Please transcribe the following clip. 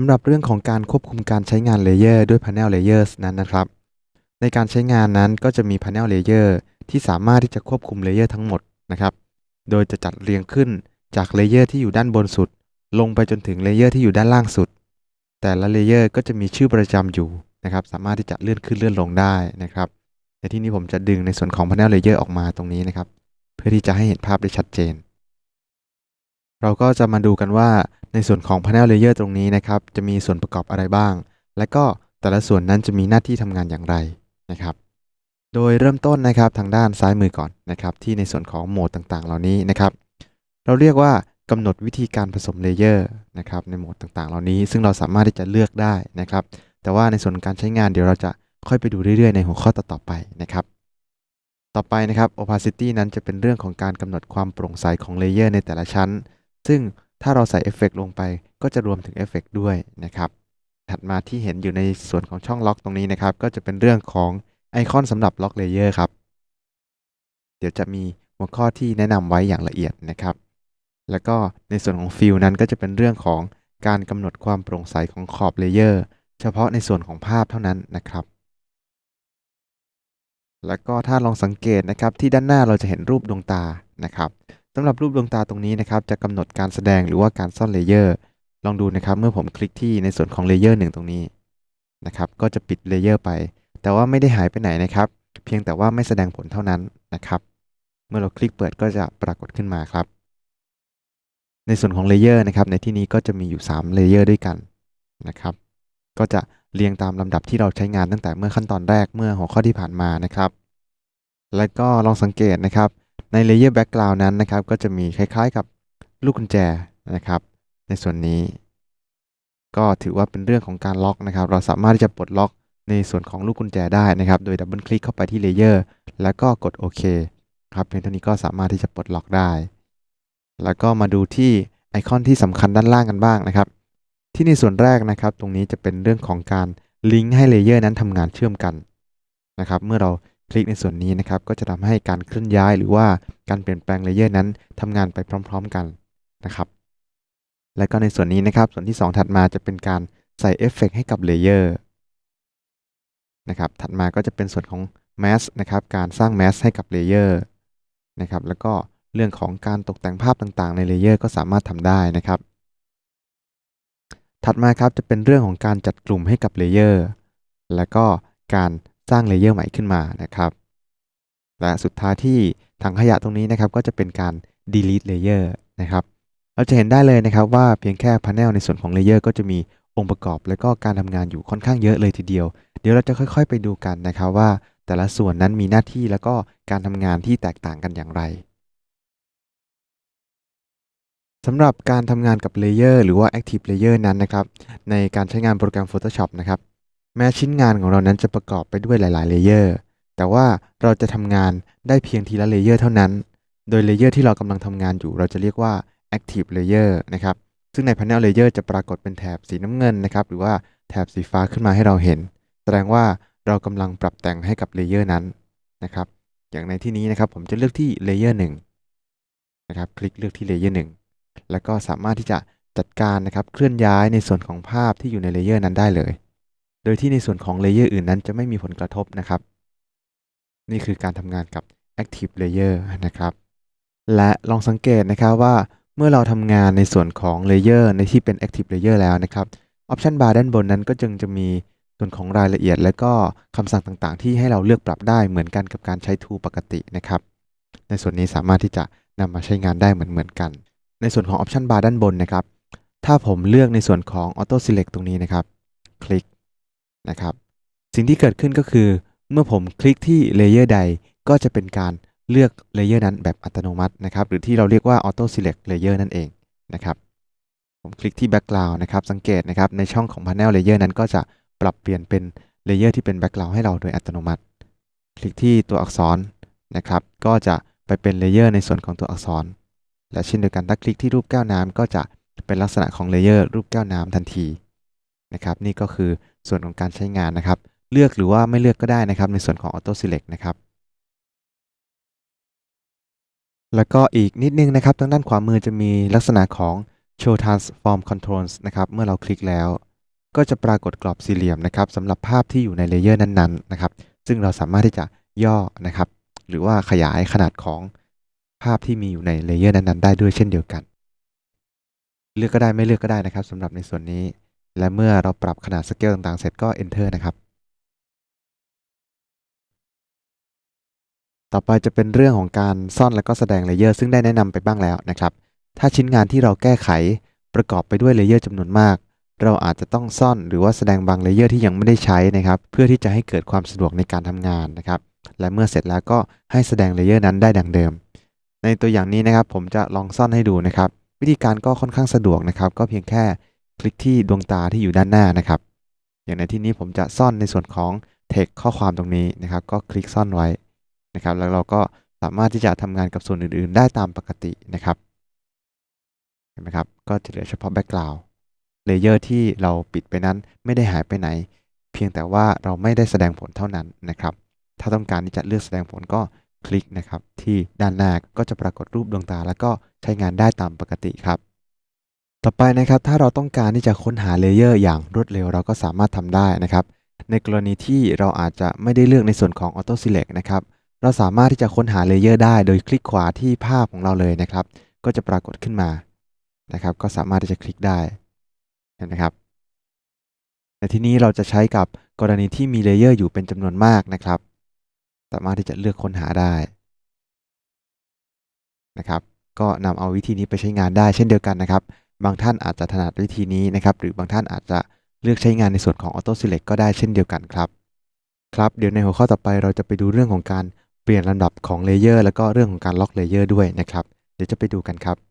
ำหรับเรื่องของการควบคุมการใช้งานเลเยอร์ด้วย Panel Layers นั้นนะครับ ในการใช้งานนั้นก็จะมี Panel Layer ที่สามารถที่จะควบคุมเลเยอร์ทั้งหมดนะครับ โดยจะจัดเรียงขึ้นจากเลเยอร์ที่อยู่ด้านบนสุด ลงไปจนถึงเลเยอร์ที่อยู่ด้านล่างสุด แต่ละเลเยอร์ก็จะมีชื่อประจำอยู่นะครับ สามารถที่จะเลื่อนขึ้นเลื่อนลงได้นะครับในที่นี้ผมจะดึงในส่วนของ Panel Layer ออกมาตรงนี้นะครับ เพื่อที่จะให้เห็นภาพได้ชัดเจน เราก็จะมาดูกันว่าในส่วนของ Panel Layer ตรงนี้นะครับ จะมีส่วนประกอบอะไรบ้าง และก็แต่ละส่วนนั้นจะมีหน้าที่ทำงานอย่างไรนะครับ โดยเริ่มต้นนะครับทางด้านซ้ายมือก่อนนะครับ ที่ในส่วนของโหมดต่างๆ เหล่านี้นะครับ เราเรียกว่ากำหนดวิธีการผสมเลเยอร์นะครับในโหมดต่างๆ เหล่านี้ ซึ่งเราสามารถที่จะเลือกได้นะครับ แต่ว่าในส่วนการใช้งานเดี๋ยวเราจะค่อยไปดูเรื่อยๆ ในหัวข้อต่อๆไปนะครับต่อไปนะครับ opacity นั้นจะเป็นเรื่องของการกำหนดความโปร่งใสของเลเยอร์ในแต่ละชั้น ซึ่งถ้าเราใส่เอฟเฟกลงไปก็จะรวมถึงเอฟเฟกด้วยนะครับถัดมาที่เห็นอยู่ในส่วนของช่องล็อกตรงนี้นะครับ ก็จะเป็นเรื่องของไอคอนสำหรับล็อกเลเยอร์ครับ เดี๋ยวจะมีหัวข้อที่แนะนำไว้อย่างละเอียดนะครับ แล้วก็ในส่วนของฟิลนั้นก็จะเป็นเรื่องของการกำหนดความโปร่งใสของขอบเลเยอร์เฉพาะในส่วนของภาพเท่านั้นนะครับ แล้วก็ถ้าลองสังเกตนะครับที่ด้านหน้าเราจะเห็นรูปดวงตานะครับำหรับรูปดวงตาตรงนี้นะครับจะกำหนดการแสดงหรือว่าการซ่อนเลเยอร์ ลองดูนะครับเมื่อผมคลิกที่ในส่วนของเลเยอร์หนึ่งตรงนี้นะครับก็จะปิดเลเยอร์ไป แต่ว่าไม่ได้หายไปไหนนะครับ เพียงแต่ว่าไม่แสดงผลเท่านั้นนะครับ เมื่อเราคลิกเปิดก็จะปรากฏขึ้นมาครับ ในส่วนของเลเยอร์นะครับในที่นี้ก็จะมีอยู่3เลเยอร์ด้วยกันนะครับ ก็จะเรียงตามลำดับที่เราใช้งานตั้งแต่เมื่อขั้นตอนแรกเมื่อหัวข้อที่ผ่านมานะครับ แล้วก็ลองสังเกตนะครับ ในเลเยอร์แบ็กกราวน์นั้นนะครับก็จะมีคล้ายๆกับลูกกุญแจนะครับ ในส่วนนี้ ก็ถือว่าเป็นเรื่องของการล็อกนะครับ เราสามารถที่จะปลดล็อกในส่วนของลูกกุญแจได้นะครับ โดยดับเบิลคลิกเข้าไปที่เลเยอร์แล้วก็กดโอเคครับเพียงเท่านี้ก็สามารถที่จะปลดล็อกได้ แล้วก็มาดูที่ไอคอนที่สำคัญด้านล่างกันบ้างนะครับ ที่ในส่วนแรกนะครับ ตรงนี้จะเป็นเรื่องของการลิงก์ให้เลเยอร์นั้นทำงานเชื่อมกันนะครับ เมื่อเรา คลิกในส่วนนี้นะครับก็จะทำให้การเคลื่อนย้ายหรือว่าการเปลี่ยนแปลงเลเยอร์นั้นทำงานไปพร้อม ๆกันนะครับ และก็ในส่วนนี้นะครับส่วนที่ 2 ถัดมาจะเป็นการใส่เอฟเฟกให้กับเลเยอร์นะครับถัดมาก็จะเป็นส่วนของ Mask นะครับการสร้าง Mask ให้กับเลเยอร์นะครับแล้วก็เรื่องของการตกแต่งภาพต่างๆ ในเลเยอร์ก็สามารถทำได้นะครับ ถัดมาครับจะเป็นเรื่องของการจัดกลุ่มให้กับเลเยอร์แล้วก็การ สร้างเลเยอร์ใหม่ขึ้นมานะครับและสุดท้ายที่ถังขยะตรงนี้นะครับก็จะเป็นการ delete layer นะครับเราจะเห็นได้เลยนะครับว่าเพียงแค่ panel ในส่วนของเลเยอร์ก็จะมีองค์ประกอบ และก็การทำงานอยู่ค่อนข้างเยอะเลยทีเดียว เดี๋ยวเราจะค่อยๆ ไปดูกันนะครับว่าแต่ละส่วนนั้นมีหน้าที่แล้วก็การทำงานที่แตกต่างกันอย่างไรสำหรับการทำงานกับเลเยอร์หรือว่า Active Layer นั้นนะครับในการใช้งานโปรแกรม Photoshop นะครับ แม้ชิ้นงานของเรานั้นจะประกอบไปด้วยหลาย ๆ เลเยอร์ แต่ว่าเราจะทำงานได้เพียงทีละเลเยอร์เท่านั้น โดยเลเยอร์ที่เรากำลังทำงานอยู่ เราจะเรียกว่า Active Layer นะครับ ซึ่งใน Panel Layer จะปรากฏเป็นแถบสีน้ำเงินนะครับ หรือว่าแถบสีฟ้าขึ้นมาให้เราเห็น แสดงว่าเรากำลังปรับแต่งให้กับเลเยอร์นั้นนะครับ อย่างในที่นี้นะครับผมจะเลือกที่เลเยอร์หนึ่งนะครับคลิกเลือกที่เลเยอร์หนึ่งแล้วก็สามารถที่จะจัดการนะครับเคลื่อนย้ายในส่วนของภาพที่อยู่ในเลเยอร์นั้นได้เลย ดยที่ในส่วนของเลเยอร์อื่นนั้นจะไม่มีผลกระทบนะครับ นี่คือการทำงานกับ Active Layer นะครับ และลองสังเกตนะครับว่าเมื่อเราทำงานในส่วนของเลเยอร์ในที่เป็น Active Layer แล้วนะครับ Option Bar ด้านบนนั้นก็จึงจะมีส่วนของรายละเอียด และก็คำสั่งต่างๆ ที่ให้เราเลือกปรับได้เหมือนกันกับการใช้ Tool ปกตินะครับ ในส่วนนี้สามารถที่จะนำมาใช้งานได้เหมือนๆกัน ในส่วนของ Option Bar ด้านบนนะครับ ถ้าผมเลือกในส่วนของ Auto Select ตรงนี้นะครับ คลิก นะครับ สิ่งที่เกิดขึ้นก็คือ เมื่อผมคลิกที่เลเยอร์ใดก็จะเป็นการเลือกเลเยอร์นั้นแบบอัตโนมัตินะครับ หรือที่เราเรียกว่า Auto Select Layer นั่นเองนะครับ ผมคลิกที่ Background นะครับ สังเกตนะครับในช่องของ Panel Layer นั้นก็จะปรับเปลี่ยนเป็นเลเยอร์ที่เป็น Background ให้เราโดยอัตโนมัติ คลิกที่ตัวอักษรนะครับ ก็จะไปเป็นเลเยอร์ในส่วนของตัวอักษร และเช่นเดียวกันถ้าคลิกที่รูปแก้วน้ำก็จะเป็นลักษณะของเลเยอร์รูปแก้วน้ำทันที นะครับนี่ก็คือส่วนของการใช้งานนะครับ เลือกหรือว่าไม่เลือกก็ได้นะครับ ในส่วนของ Auto Select นะครับ แล้วก็อีกนิดนึงนะครับทางด้านขวามือจะมีลักษณะของ Show Transform Controls นะครับ เมื่อเราคลิกแล้ว ก็จะปรากฏกรอบสี่เหลี่ยมนะครับสำหรับภาพที่อยู่ในเลเยอร์นั้นๆนะครับ ซึ่งเราสามารถที่จะย่อนะครับ หรือว่าขยายขนาดของภาพที่มีอยู่ในเลเยอร์นั้นๆ ได้ด้วยเช่นเดียวกัน เลือกก็ได้ไม่เลือกก็ได้นะครับสำหรับในส่วนนี้ และเมื่อเราปรับขนาดสเกลต่างๆ เสร็จก็ enter นะครับ ต่อไปจะเป็นเรื่องของการซ่อนและก็แสดงเลเยอร์ซึ่งได้แนะนำไปบ้างแล้วนะครับ ถ้าชิ้นงานที่เราแก้ไขประกอบไปด้วยเลเยอร์จำนวนมาก เราอาจจะต้องซ่อนหรือว่าแสดงบางเลเยอร์ที่ยังไม่ได้ใช้นะครับ เพื่อที่จะให้เกิดความสะดวกในการทำงานนะครับ และเมื่อเสร็จแล้วก็ให้แสดงเลเยอร์นั้นได้ดังเดิม ในตัวอย่างนี้นะครับผมจะลองซ่อนให้ดูนะครับ วิธีการก็ค่อนข้างสะดวกนะครับ ก็เพียงแค่ คลิกที่ดวงตาที่อยู่ด้านหน้านะครับ อย่างในที่นี้ผมจะซ่อนในส่วนของ text ข้อความตรงนี้นะครับ ก็คลิกซ่อนไว้นะครับ แล้วเราก็สามารถที่จะทำงานกับส่วนอื่น ๆ ได้ตามปกตินะครับ เห็นไหมครับ ก็จะเหลือเฉพาะ background เลเยอร์ที่เราปิดไปนั้นไม่ได้หายไปไหน เพียงแต่ว่าเราไม่ได้แสดงผลเท่านั้นนะครับ ถ้าต้องการที่จะเลือกแสดงผลก็คลิกนะครับ ที่ด้านหน้าก็จะปรากฏรูปดวงตา แล้วก็ใช้งานได้ตามปกติครับ ต่อไปนะครับถ้าเราต้องการที่จะค้นหาเลเยอร์อย่างรวดเร็วเราก็สามารถทำได้นะครับ ในกรณีที่เราอาจจะไม่ได้เลือกในส่วนของ Auto Select นะครับเราสามารถที่จะค้นหาเลเยอร์ได้โดยคลิกขวาที่ภาพของเราเลยนะครับ ก็จะปรากฏขึ้นมานะครับ ก็สามารถที่จะคลิกได้เห็นไหมครับในที่นี้เราจะใช้กับกรณีที่มีเลเยอร์อยู่เป็นจำนวนมากนะครับ สามารถที่จะเลือกค้นหาได้นะครับ ก็นำเอาวิธีนี้ไปใช้งานได้เช่นเดียวกันนะครับ บางท่านอาจจะถนัดวิธีนี้นะครับ หรือบางท่านอาจจะเลือกใช้งานในส่วนของ Auto Select ก็ได้เช่นเดียวกันครับ ครับเดี๋ยวในหัวข้อต่อไปเราจะไปดูเรื่องของการเปลี่ยนลำดับของเลเยอร์แล้วก็เรื่องของการล็อกเลเยอร์ด้วยนะครับ เดี๋ยวจะไปดูกันครับ